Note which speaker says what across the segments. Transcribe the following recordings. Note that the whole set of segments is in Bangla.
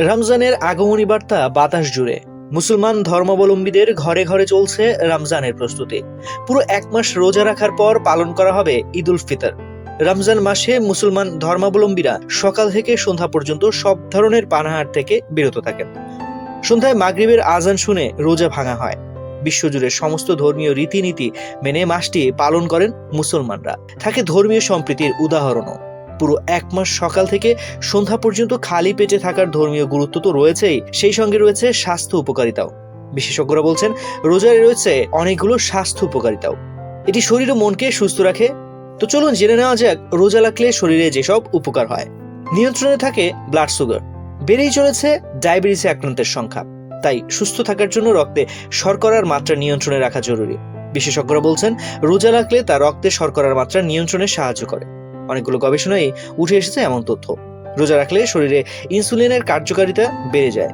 Speaker 1: রমজানের আগমনী বার্তা বাতাস জুড়ে। মুসলমান ধর্মাবলম্বীদের ঘরে ঘরে চলছে রমজানের প্রস্তুতি। পুরো এক মাস রোজা রাখার পর পালন করা হবে ঈদ উল ফিতর। রমজান মাসে মুসলমান ধর্মাবলম্বীরা সকাল থেকে সন্ধ্যা পর্যন্ত সব ধরনের পানাহার থেকে বিরত থাকেন। সন্ধ্যায় মাগরিবের আজান শুনে রোজা ভাঙা হয়। বিশ্বজুড়ে সমস্ত ধর্মীয় রীতিনীতি মেনে মাসটি পালন করেন মুসলমানরা। থাকে ধর্মীয় সম্প্রীতির উদাহরণও। পুরো এক মাস সকাল থেকে সন্ধ্যা পর্যন্ত খালি পেটে থাকার ধর্মীয় গুরুত্ব তো রয়েছেই, সেই সঙ্গে রয়েছে স্বাস্থ্য উপকারিতাও। বিশেষজ্ঞরা বলছেন, রোজায় রয়েছে অনেকগুলো স্বাস্থ্য উপকারিতাও। এটি শরীর ও মনকে সুস্থ রাখে। তো চলুন জেনে নেওয়া যাক, রোজা রাখলে শরীরে যেসব উপকার হয়। নিয়ন্ত্রণে থাকে ব্লাড সুগার বেড়েই চলেছে ডায়াবেটিসে আক্রান্তের সংখ্যা। তাই সুস্থ থাকার জন্য রক্তে শর্করার মাত্রা নিয়ন্ত্রণে রাখা জরুরি। বিশেষজ্ঞরা বলছেন, রোজা রাখলে তা রক্তে শর্করার মাত্রা নিয়ন্ত্রণে সাহায্য করে। অনেকগুলো গবেষণায় উঠে এসেছে এমন তথ্য। রোজা রাখলে শরীরে ইনসুলিনের কার্যকারিতা বেড়ে যায়।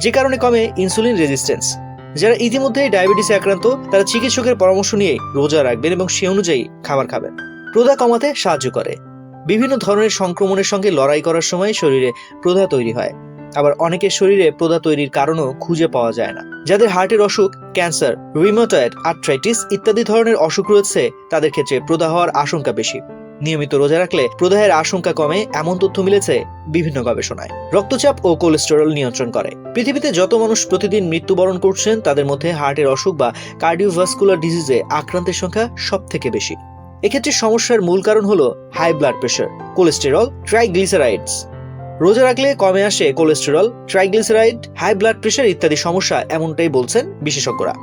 Speaker 1: যে কারণে কমে ইনসুলিন রেজিস্ট্যান্স। যারা ইতিমধ্যে ডায়াবেটিসে আক্রান্ত, তারা চিকিৎসকের পরামর্শ নিয়ে রোজা রাখবেন এবং সে অনুযায়ী খাবার খাবেন। প্রদা কমাতে সাহায্য করে। বিভিন্ন ধরনের সংক্রমণের সঙ্গে লড়াই করার সময় শরীরে প্রদা তৈরি হয়। আবার অনেকের শরীরে প্রদা তৈরির কারণও খুঁজে পাওয়া যায় না। যাদের হার্টের অসুখ, ক্যান্সার রিমোটয়েড আর্থ্রাইটিস ইত্যাদি ধরনের অসুখ রয়েছে, তাদের ক্ষেত্রে প্রদা হওয়ার আশঙ্কা বেশি। নিয়মিত রোজা রাখলে প্রদাহের আশঙ্কা কমে এমন তথ্য মিলেছে বিভিন্ন গবেষণায়। রক্তচাপ ও কোলেস্টেরল নিয়ন্ত্রণ করে। পৃথিবীতে যত মানুষ প্রতিদিন মৃত্যুবরণ করছেন, তাদের মধ্যে হার্টের অসুখ বা কার্ডিওভাস্কুলার ডিজিজে আক্রান্তের সংখ্যা সব থেকে বেশি। এক্ষেত্রে সমস্যার মূল কারণ হলো high blood pressure, cholesterol, triglycerides. রোজা রাখলে কমে আসে cholesterol, triglyceride, high blood pressure ইত্যাদি সমস্যা এমনটাই বলছেন বিশেষজ্ঞরা।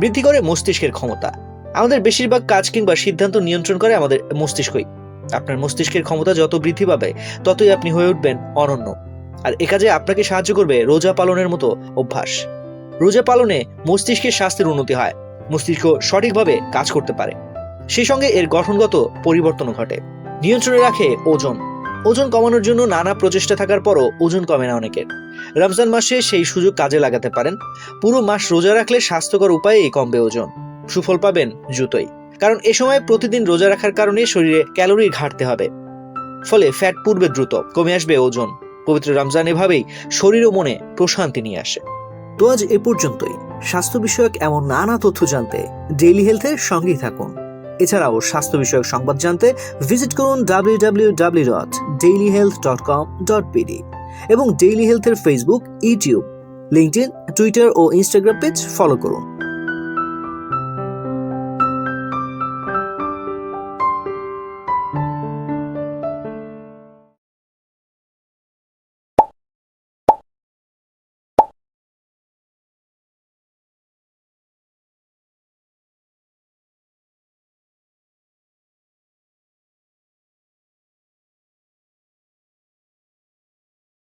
Speaker 1: বৃদ্ধি করে মস্তিষ্কের ক্ষমতা। আমাদের বেশিরভাগ কাজ কিংবা সিদ্ধান্ত নিয়ন্ত্রণ করে আমাদের মস্তিষ্কই। আপনার মস্তিষ্কের ক্ষমতা যত বৃদ্ধি পাবে, ততই আপনি হয়ে উঠবেন অনন্য। আর এ কাজে আপনাকে সাহায্য করবে রোজা পালনের মতো অভ্যাস। রোজা পালনে মস্তিষ্কের স্বাস্থ্যের উন্নতি হয়, মস্তিষ্ক সঠিকভাবে কাজ করতে পারে। সেই সঙ্গে এর গঠনগত পরিবর্তনও ঘটে। নিয়ন্ত্রণে রাখে ওজন। ওজন কমানোর জন্য নানা প্রচেষ্টা থাকার পরও ওজন কমে না অনেকের। রমজান মাসে সেই সুযোগ কাজে লাগাতে পারেন। পুরো মাস রোজা রাখলে স্বাস্থ্যকর উপায়েই কমবে ওজন। সুফল পাবেন দ্রুতই কারণ এ সময় প্রতিদিন রোজা রাখার কারণে শরীরে ক্যালোরি ঘাটতে হবে। ফলে ফ্যাট পূর্বে দ্রুত, কমে আসবে ওজন। পবিত্র রমজান এভাবেই শরীর ও মনে প্রশান্তি নিয়ে আসে। তো আজ এ পর্যন্তই। স্বাস্থ্য বিষয়ক এমন নানা তথ্য জানতে ডেইলি হেলথের সঙ্গেই থাকুন। এছাড়াও স্বাস্থ্য বিষয়ক সংবাদ জানতে ভিজিট করুন বিডি এবং ডেইলি হেলথের ফেসবুক ইউটিউব লিঙ্কডিন টুইটার ও ইনস্টাগ্রাম পেজ ফলো করুন।